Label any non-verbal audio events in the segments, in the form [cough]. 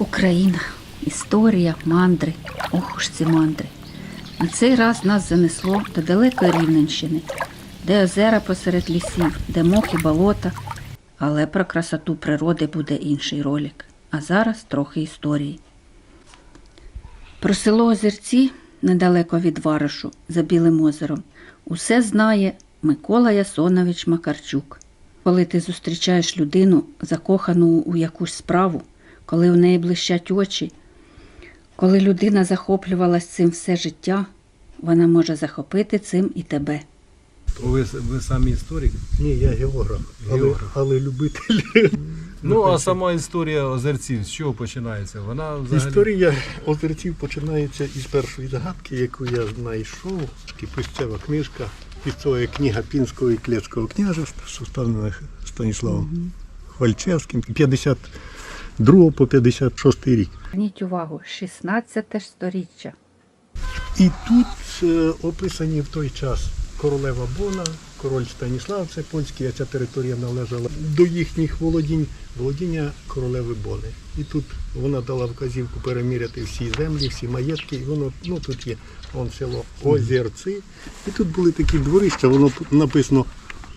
Україна, історія, мандри, ох уж ці мандри. На цей раз нас занесло до далекої Рівненщини, де озера посеред лісів, де мох болота. Але про красоту природи буде інший ролик. А зараз трохи історії. Про село Озерці недалеко від Варишу за Білим озером усе знає Микола Ясонович Макарчук. Коли ти зустрічаєш людину, закохану у якусь справу, коли в неї блищать очі, коли людина захоплювалась цим все життя, вона може захопити цим і тебе. Ви, ви самі історик? Ні, я географ, але, Географ. але любитель. [laughs] Ну, а сама історія озерців з чого починається? Вона взагалі. Історія озерців починається із першої загадки, яку я знайшов. Писцева книжка, пісцова книга Пінського і Клецького княжества, составлена Станіславом Хвальчевським, 52 по 56 рік. Зверніть увагу, 16 сторіччя. І тут е, описані в той час королева Бона, король Станіслав, це польський, а ця територія належала до їхніх володінь, володіння королеви Бони. І тут вона дала вказівку переміряти всі землі, всі маєтки, і воно ну тут є вон село Озерці. І тут були такі дворища, воно написано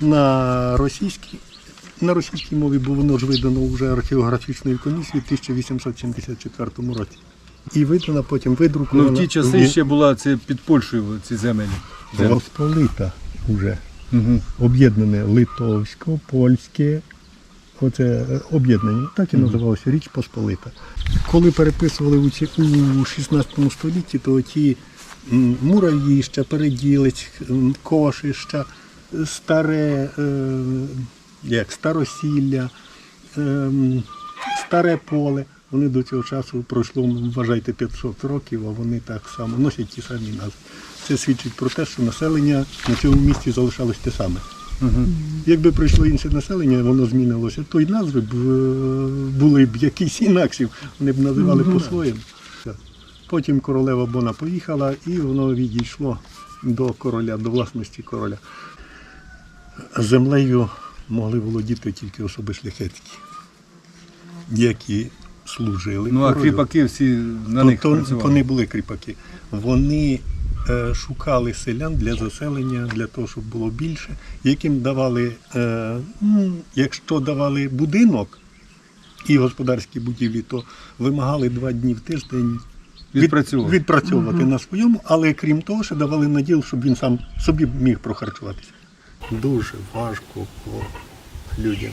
на російській. На російській мові, бо воно ж видано вже археографічною комісією в 1874 році. І видано потім видруковано. Ну, в ті часи ще була це під Польщею ці землі. Посполита вже Угу. об'єднане литовсько, польське. Оце об'єднання. Так і називалося Річ Посполита. Коли переписували у, ці, у 16 столітті, то ті м, муравіща, переділець, кошища, старе, е, як старосілля, е, старе поле. Вони до цього часу пройшло, вважайте, 500 років, а вони так само носять ті самі назви. Це свідчить про те, що населення на цьому місці залишалось те саме. Угу. Якби прийшло інше населення, воно змінилося, то й назви б е, були б якісь інакші, вони б називали по-своєму. Потім королева Бона поїхала і воно відійшло до короля, до власності короля. Землею могли володіти тільки особи шляхетські, які служили. Ну, а королю. кріпаки всі на То- них то, працювали. то не були кріпаки. Вони е, шукали селян для заселення, для того, щоб було більше, яким давали, е, м, якщо давали будинок і господарські будівлі, то вимагали два дні в тиждень від- Відпрацьовувати. відпрацьовувати на своєму, але крім того, ще давали наділ, щоб він сам собі міг прохарчуватися. Дуже важко по людям.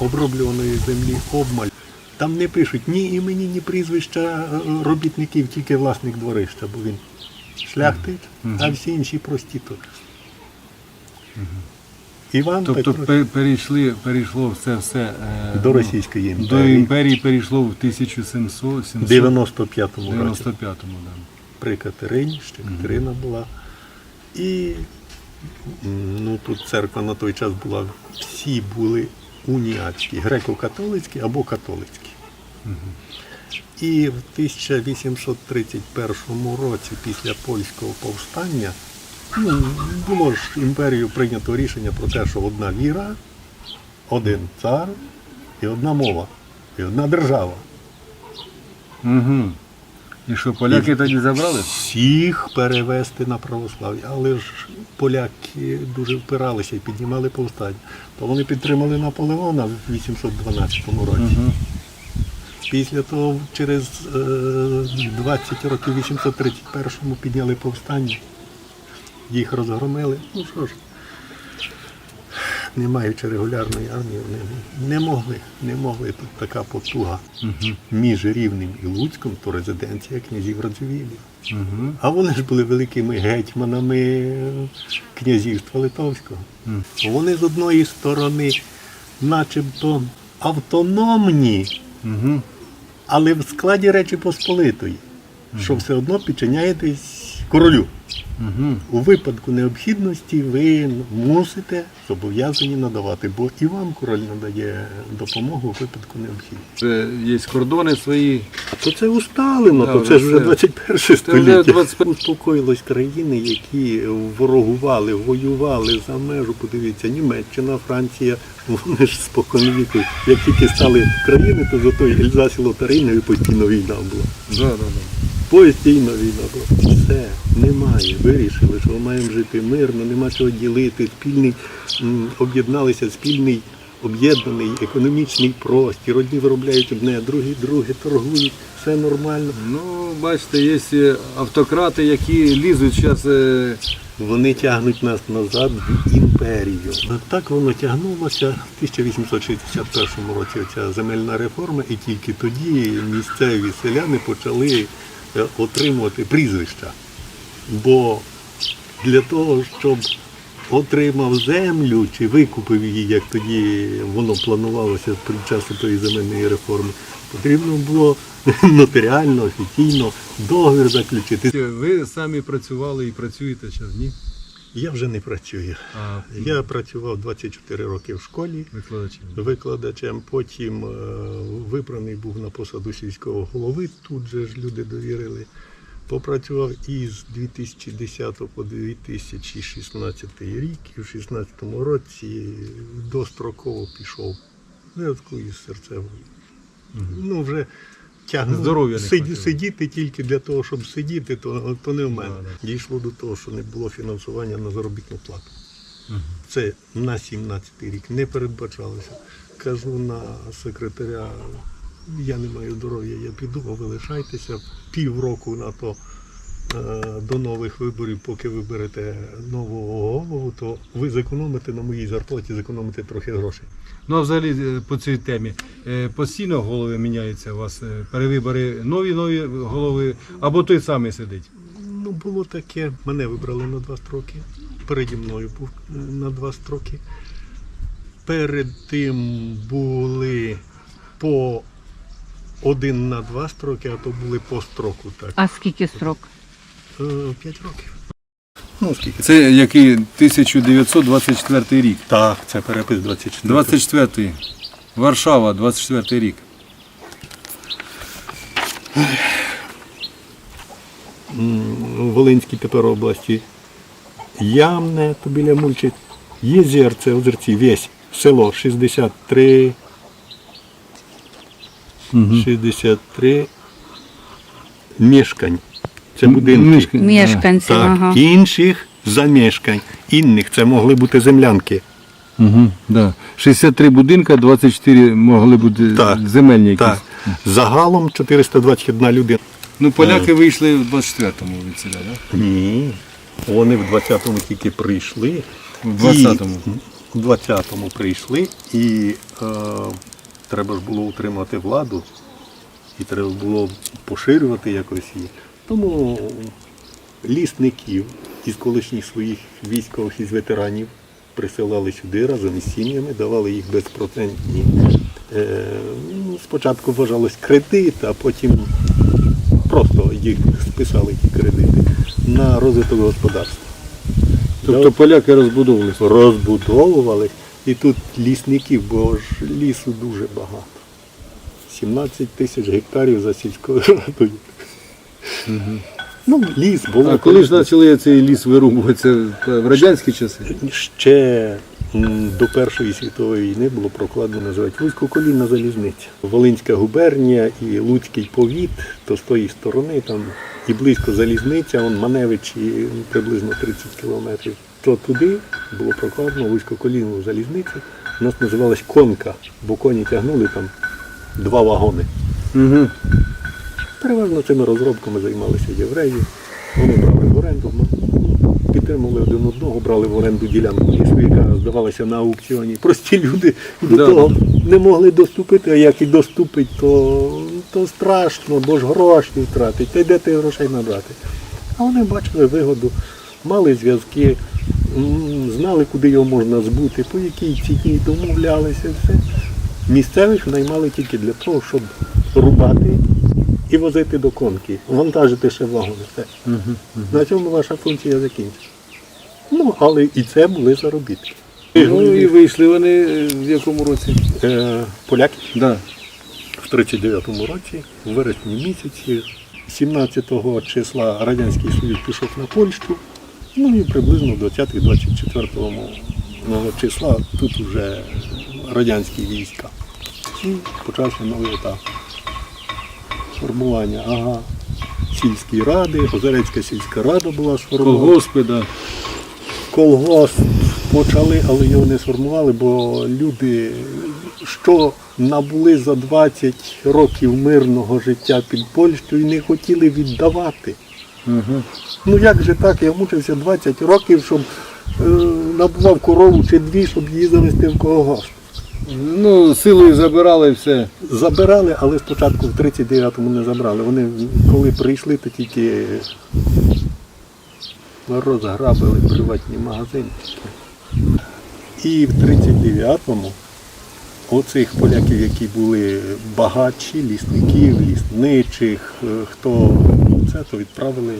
Оброблюваної землі обмаль. Там не пишуть ні імені, ні прізвища е, робітників, тільки власник дворища, бо він шляхтич, а всі інші прості тут. Іван Тобто Петро перейшли, перейшло це все е, до Російської імперії. До імперії перейшло в 1700 в 95-му році. 95-му, да. при Катерині, ще Катерина була. І ну, тут церква на той час була, всі були уніатські, греко-католицькі або католицькі. І в 1831 році, після польського повстання, ну, було ж імперією прийнято рішення про те, що одна віра, один цар і одна мова, і одна держава. Угу. І що, поляки тоді забрали? всіх перевести на православ'я. Але ж поляки дуже впиралися і піднімали повстання. То вони підтримали Наполеона в 812 році. Угу. Після того, через е, 20 років, в 831-му підняли повстання, їх розгромили. Ну що ж, не маючи регулярної армії, вони не могли, не могли. Тут така потуга. Між Рівнем і Луцьком, то резиденція князів Радзивіллів. Угу. А вони ж були великими гетьманами князівства Литовського. Вони з одної сторони, начебто, автономні, Угу. але в складі Речі Посполитої, що все одно підчиняєтесь королю. Угу. У випадку необхідності ви мусите зобов'язані надавати, бо і вам король надає допомогу у випадку необхідності. Це є кордони свої. То це усталено, Да, то це ж вже вже 21 вже століття. 21. Успокоїлось країни, які ворогували, воювали за межу. Подивіться, Німеччина, Франція, вони ж споконвіку. Як тільки стали країни, то за той Ельзас і Лотариною постійно війна була. Да, да, да. Постійно війна була. Все, немає. Вирішили, що ми маємо жити мирно, нема чого ділити. Спільний об'єдналися, спільний об'єднаний економічний простір. Одні виробляють одне, другі друге торгують. Все нормально. Ну, бачите, є е, автократи, які лізуть зараз. Вони тягнуть нас назад в імперію. Так воно тягнулося в 1861 році ця земельна реформа, і тільки тоді місцеві селяни почали е, отримувати прізвища. Бо для того, щоб отримав землю чи викупив її, як тоді воно планувалося під час тої земельної реформи, потрібно було [laughs] нотаріально, офіційно договір заключити. Ви самі працювали і працюєте зараз, ні? Я вже не працюю. А Я працював 24 роки в школі викладачі. викладачем, потім е, вибраний був на посаду сільського голови, тут же ж люди довірили. Попрацював із 2010 по 2016 рік, і в 2016 році достроково пішов в зв'язку із серцевою. Ну, вже тягнув. Здоров'я Сид- сидіти тільки для того, щоб сидіти, то, то не в мене. Дійшло до того, що не було фінансування на заробітну плату. Це на 17-й рік не передбачалося. Кажу на секретаря, я не маю здоров'я, я піду, а ви лишайтеся півроку на то Е, до нових виборів, поки ви берете нового голову, то ви зекономите на моїй зарплаті, зекономите трохи грошей. Ну а взагалі е, по цій темі е, постійно голови міняються у вас перевибори, нові нові голови або той самий сидить. Ну було таке. Мене вибрали на два строки. Переді мною був на два строки. Перед тим були по один на два строки, а то були по строку. Так. А скільки строк? 5 років. Ну, скільки? Це який 1924 рік. Так, це перепис 24. 24-й. Варшава, 24 рік. В Волинській тепер області. Ямне, то біля мульчить. Єзерце, озерці, весь село 63. 63 мешкань. Це будинки. Мешканці, Так, ага. інших замешкань. Інних це могли бути землянки. Угу, да. 63 будинка, 24 могли бути Так, земельні якісь. Так. Загалом 421 людина. Ну, поляки вийшли в 24-му від селя, да? Ні. Вони в 20-му тільки прийшли. В 20-му. І, в 20-му прийшли і е, треба ж було утримати владу, і треба було поширювати якось її. Тому лісників із колишніх своїх військових із ветеранів присилали сюди разом із сім'ями, давали їх безпроцентні. Е, ну, спочатку вважалось кредит, а потім просто їх списали ті кредити на розвиток господарства. Тобто поляки розбудовувалися. Розбудовували. І тут лісників, бо ж лісу дуже багато. 17 тисяч гектарів за сільською радою. Ну, ліс було. А коли ж почали цей ліс вирубуватися в радянські часи? Ще до Першої світової війни було прокладено називають вузькоколінна залізниця. Волинська губернія і Луцький повіт, то з тої сторони там і близько залізниця, он Маневич і приблизно 30 кілометрів. То туди було прокладено вузькоколінну залізницю. У нас називалась конка, бо коні тягнули там два вагони. Угу. Переважно цими розробками займалися євреї. Вони брали в оренду, ну, підтримували один одного, брали в оренду ділянку лісу, яка здавалася на аукціоні. Прості люди до Да. того не могли доступити, а як і доступить, то, то страшно, бо ж гроші втратить. Та й де ти грошей набрати? А вони бачили вигоду, мали зв'язки, знали, куди його можна збути, по якій ціні домовлялися, все. Місцевих наймали тільки для того, щоб рубати і возити до конки, вантажити ще вагони. Все. На цьому ваша функція закінчена. Ну, але і це були заробітки. Ну і вийшли вони е, в якому році? Е, поляки Да. в 39-му році, в вересні місяці, 17 числа Радянський Союз пішов на Польщу, ну і приблизно 20-24 числа тут вже радянські війська. І почався новий етап. Формування, ага. Сільські ради, Озерецька сільська рада була сформована. Колгоспи, да. Колгосп почали, але його не сформували, бо люди, що набули за 20 років мирного життя під Польщею, не хотіли віддавати. Угу. Ну як же так? Я мучився 20 років, щоб е, набував корову чи дві, щоб її завести в колгосп. Ну, силою забирали все. Забирали, але спочатку в 39-му не забрали. Вони коли прийшли, то тільки розграбили приватні магазинчики. І в 39-му оцих поляків, які були багатші, лісників, лісничих, е, хто це, то відправили,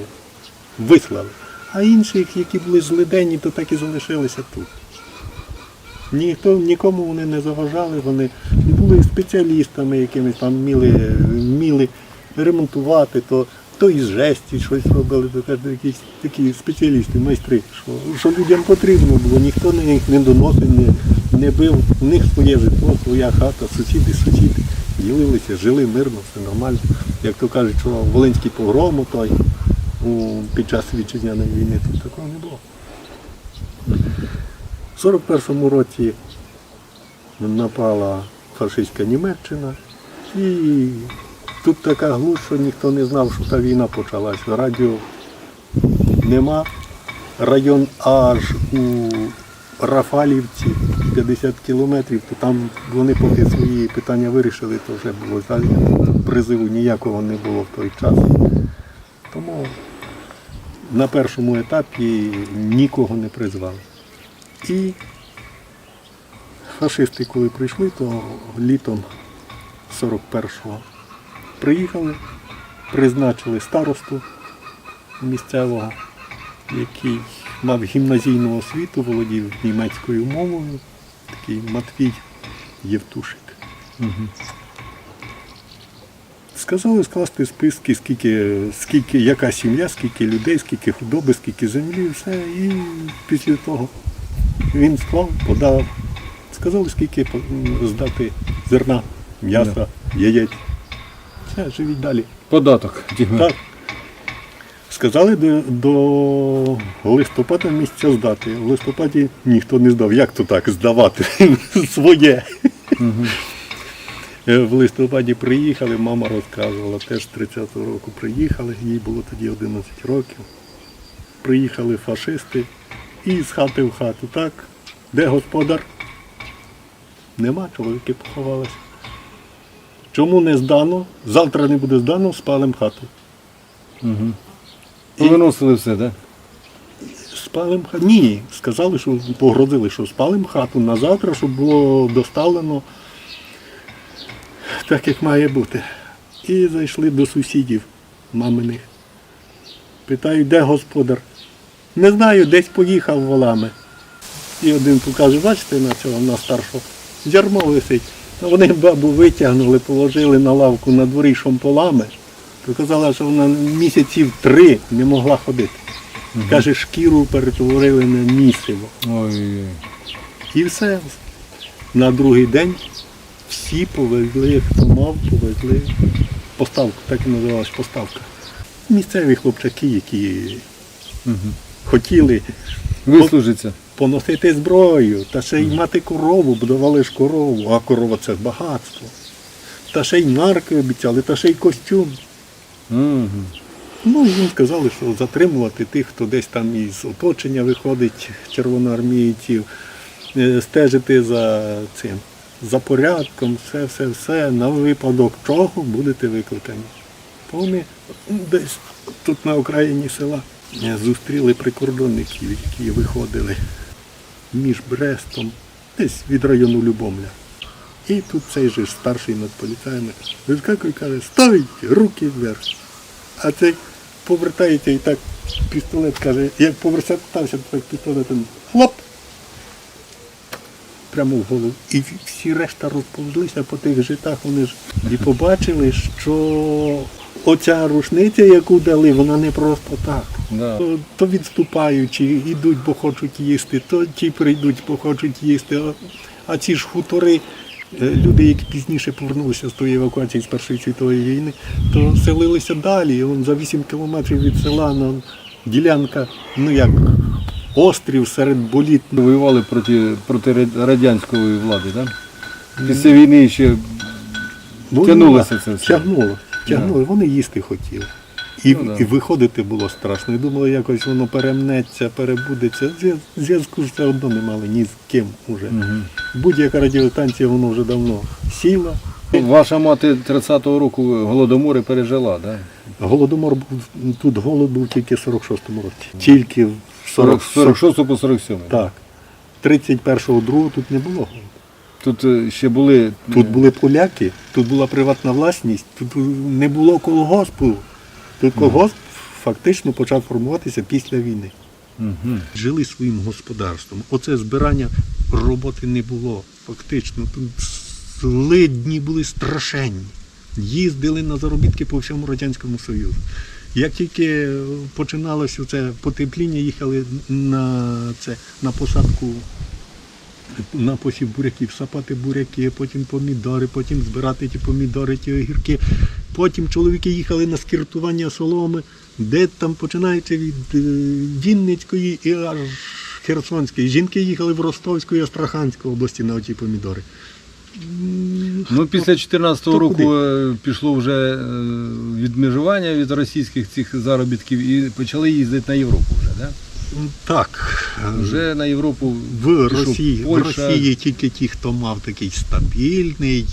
вислали. А інших, які були злиденні, то так і залишилися тут. Ніхто, нікому вони не заважали, вони були спеціалістами якимись там вміли, вміли ремонтувати, то, то із жесті щось робили, то кажуть, якісь такі спеціалісти, майстри, що, що людям потрібно було, ніхто на них не доносив, не, не бив, у них своє житло, своя хата, сусіди, сусіди. Ділилися, жили мирно, все нормально. Як то кажуть, що Волинський погром той під час вітчизняної війни тут такого не було. В 41-му році напала фашистська Німеччина, і тут така глуш, що ніхто не знав, що та війна почалась. Радіо нема. Район аж у Рафалівці 50 кілометрів, то там вони поки свої питання вирішили, то вже було. Призиву ніякого не було в той час. Тому на першому етапі нікого не призвали. І фашисти, коли прийшли, то літом 41-го приїхали, призначили старосту місцевого, який мав гімназійну освіту, володів німецькою мовою, такий Матвій Євтушик. Сказали скласти списки, скільки, скільки, яка сім'я, скільки людей, скільки худоби, скільки землі, все. І після того він склав, подав. Сказали, скільки здати зерна, м'яса, яєць. Все, живіть далі. Податок. Так. Сказали до, до листопада місця здати. В листопаді ніхто не здав. Як то так здавати [laughs] своє? Е, В листопаді приїхали, мама розказувала, теж 30-го року приїхали, їй було тоді 11 років. Приїхали фашисти і з хати в хату. Так, де господар? Нема, чоловіки поховалися. Чому не здано? Завтра не буде здано, спалим хату. Повиносили все, так? Спалим хату. Ні, сказали, що погрозили, що спалим хату на завтра, щоб було доставлено так, як має бути. І зайшли до сусідів маминих. Питають, де господар? Не знаю, десь поїхав волами. І один покаже, бачите, на цього на старшого, ярмо висить. Вони бабу витягнули, положили на лавку на дворі шомполами. Казала, що вона місяців три не могла ходити. Каже, шкіру перетворили на місиво. Ой. І все. На другий день всі повезли, хто мав, повезли поставку, так і називалась поставка. Місцеві хлопчаки, які хотіли Вислужиться. поносити зброю, та ще й мати корову, будували ж корову, а корова це багатство. Та ще й нарки обіцяли, та ще й костюм. Угу. Ну, їм сказали, що затримувати тих, хто десь там із оточення виходить червоноармійців, е, стежити за цим, за порядком, все, все, все, на випадок чого будете викликані. То десь тут на окраїні села зустріли прикордонників, які виходили між Брестом, десь від району Любомля. І тут цей же старший над поліцаями вискакує і каже, ставить руки вверх. А цей повертається і так пістолет каже, як повертався, так пістолетом хлоп. Прямо в голову. І всі решта розповзлися по тих житах, вони ж і побачили, що оця рушниця, яку дали, вона не просто так. Да. То, то відступаючи, йдуть, бо хочуть їсти, то ті прийдуть, бо хочуть їсти. А, а ці ж хутори, е, люди, які пізніше повернулися з тої евакуації з Першої світової війни, то селилися далі. Вон за 8 кілометрів від села ну, ділянка, ну як острів серед боліт. Воювали проти, проти радянської влади, так? Після війни ще Ну, Тягнулося ну, це все. Тягнуло, тягнуло. Вони їсти хотіли. І, Ну, да. і виходити було страшно. І думали, якось воно перемнеться, перебудеться. Зв'яз- Зв'язку ж все одно не мали ні з ким уже. Будь-яка радіостанція воно вже давно сіла. ваша мати 30-го року голодомори пережила, так? Голодомор був тут голод був тільки в 46-му році. Тільки в 40, 46 по 47. Так. 31-го другого тут не було голоду. Тут е, ще були. Тут були поляки, тут була приватна власність, тут не було колгоспу. Тут колгосп фактично почав формуватися після війни. Мгм. Жили своїм господарством. Оце збирання роботи не було. Фактично, тут злидні були страшенні. Їздили на заробітки по всьому Радянському Союзу. Як тільки починалося це потепління, їхали на, це, на посадку на посів буряків, сапати буряки, потім помідори, потім збирати ті помідори, ті огірки. Потім чоловіки їхали на скіртування соломи, де там починається від е, Вінницької і аж Херсонської. Жінки їхали в Ростовську і Астраханську області на оті помідори. Ну, після 14-го року куди? е, пішло вже е, відмежування від російських цих заробітків і почали їздити на Європу? Так. Вже на Європу В Росії, в Росії тільки ті, хто мав такий стабільний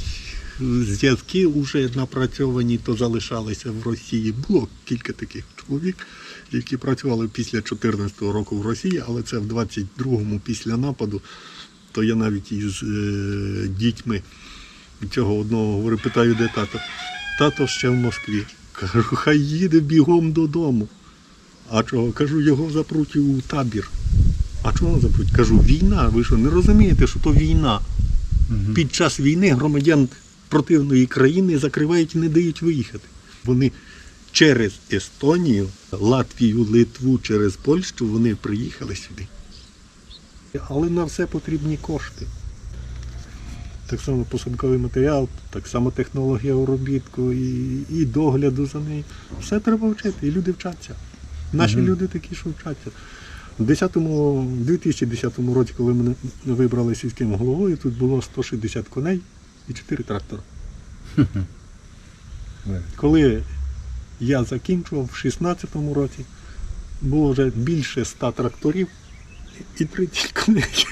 зв'язки вже напрацьовані, то залишалися в Росії. Було кілька таких чоловік, які працювали після 2014 року в Росії, але це в 22-му після нападу. То я навіть із е, дітьми цього одного говорю, питаю, де тато. Тато ще в Москві. Кажу, хай їде бігом додому. А чого? Кажу, його запруть у табір. А чого запруть? Кажу, війна. Ви що, не розумієте, що то війна? Під час війни громадян противної країни закривають і не дають виїхати. Вони через Естонію, Латвію, Литву, через Польщу вони приїхали сюди. Але на все потрібні кошти. Так само посадковий матеріал, так само технологія уробітку і, і догляду за нею. Все треба вчити, і люди вчаться. Наші люди такі, що вчаться. У 2010 році, коли мене вибрали сільським головою, тут було 160 коней і 4 трактори. Коли я закінчував в 16-му році, було вже більше 100 тракторів і 30 коней.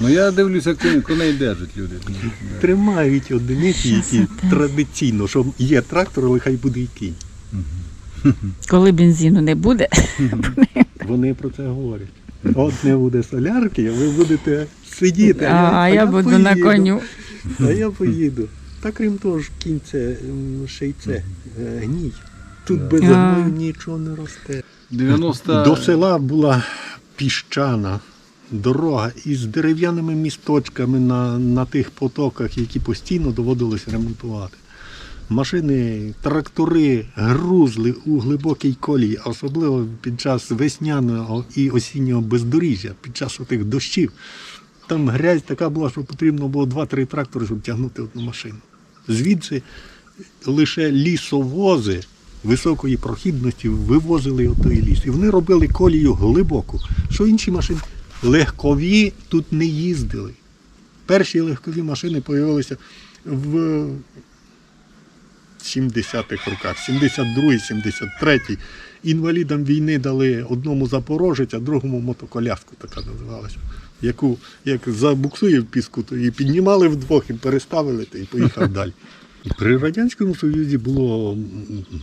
Ну я дивлюся, коней, коней держать люди. Тримають одиниці, які традиційно, що є трактор, але хай буде і кінь. Коли бензину не буде, [laughs] Вони про це говорять. От не буде солярки, а ви будете сидіти. а, я буду на коню. А я поїду. Та крім того ж, кінь це м, ще й це е, гній. Тут без А. гною нічого не росте. 90... До села була піщана дорога із дерев'яними місточками на, на тих потоках, які постійно доводилось ремонтувати. Машини, трактори грузли у глибокій колії, особливо під час весняного і осіннього бездоріжжя, під час отих дощів. Там грязь така була, що потрібно було 2-3 трактори, щоб тягнути одну машину. Звідси лише лісовози високої прохідності вивозили отой ліс. І вони робили колію глибоку, що інші машини легкові тут не їздили. Перші легкові машини з'явилися в 70-х роках, 72-й, 73-й. Інвалідам війни дали одному запорожець, а другому мотоколяску така називалася. Яку як забуксує в піску, то її піднімали вдвох і переставили та і поїхав [laughs] далі. При Радянському Союзі було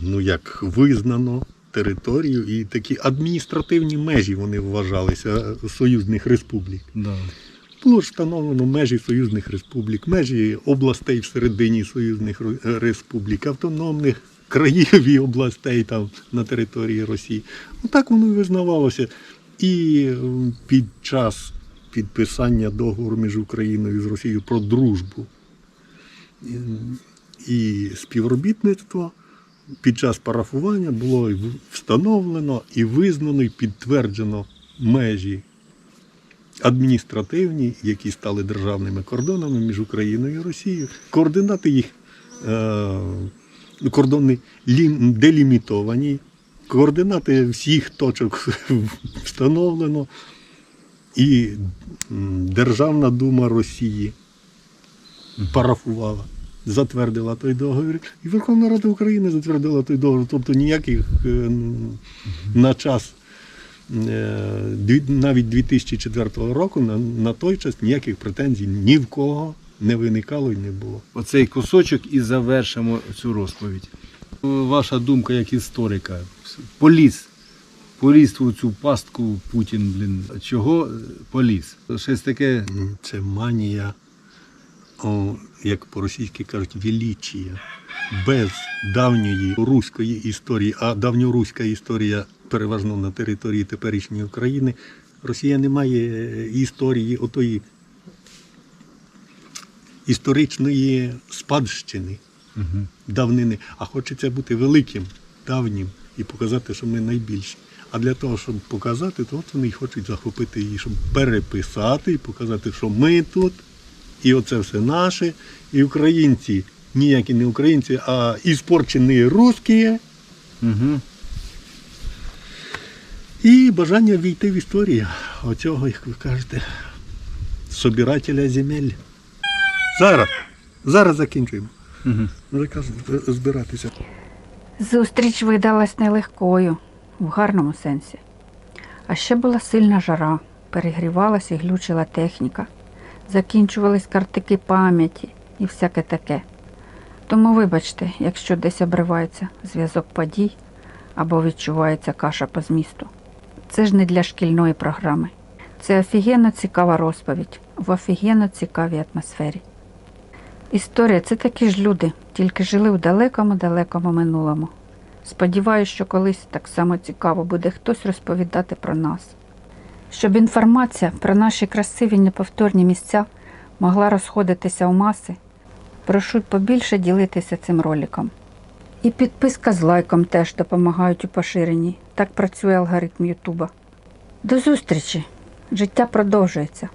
ну як визнано територію і такі адміністративні межі вони вважалися е, союзних республік. Да. Було ж встановлено межі союзних республік, межі областей всередині союзних республік, автономних країв і областей там на території Росії. Отак воно і визнавалося. І е, під час підписання договору між Україною і Росією про дружбу і- і співробітництво під час парафування було встановлено і визнано, і підтверджено межі адміністративні, які стали державними кордонами між Україною і Росією. Координати їх е, кордони лім- делімітовані, координати всіх точок [laughs] встановлено. І Державна дума Росії парафувала, затвердила той договір. І Верховна Рада України затвердила той договір. Тобто ніяких е, на час навіть 2004 року на, на той час ніяких претензій ні в кого не виникало і не було. Оцей кусочок і завершимо цю розповідь. Ваша думка як історика. Поліз. Поліз у цю пастку Путін, блін. Чого поліз? Щось таке. Це манія, о, як по-російськи кажуть, величія. Без давньої руської історії, а давньоруська історія переважно на території теперішньої України, Росія не має історії отої історичної спадщини Угу. давнини, а хочеться бути великим, давнім і показати, що ми найбільші. А для того, щоб показати, то от вони й хочуть захопити її, щоб переписати і показати, що ми тут, і оце все наше, і українці, ніякі не українці, а іспорчені русські, Угу. І бажання війти в історію оцього, як ви кажете, собирателя земель. Зараз, зараз закінчуємо. Угу. Вже збиратися. Зустріч видалась нелегкою, в гарному сенсі. А ще була сильна жара, перегрівалась і глючила техніка, закінчувались картики пам'яті і всяке таке. Тому вибачте, якщо десь обривається зв'язок подій або відчувається каша по змісту. Це ж не для шкільної програми. Це офігенно цікава розповідь в офігенно цікавій атмосфері. Історія це такі ж люди, тільки жили у далекому-далекому минулому. Сподіваюсь, що колись так само цікаво буде хтось розповідати про нас. Щоб інформація про наші красиві неповторні місця могла розходитися у маси, прошу побільше ділитися цим роликом. І підписка з лайком теж допомагають у поширенні. Так працює алгоритм Ютуба. До зустрічі! Життя продовжується.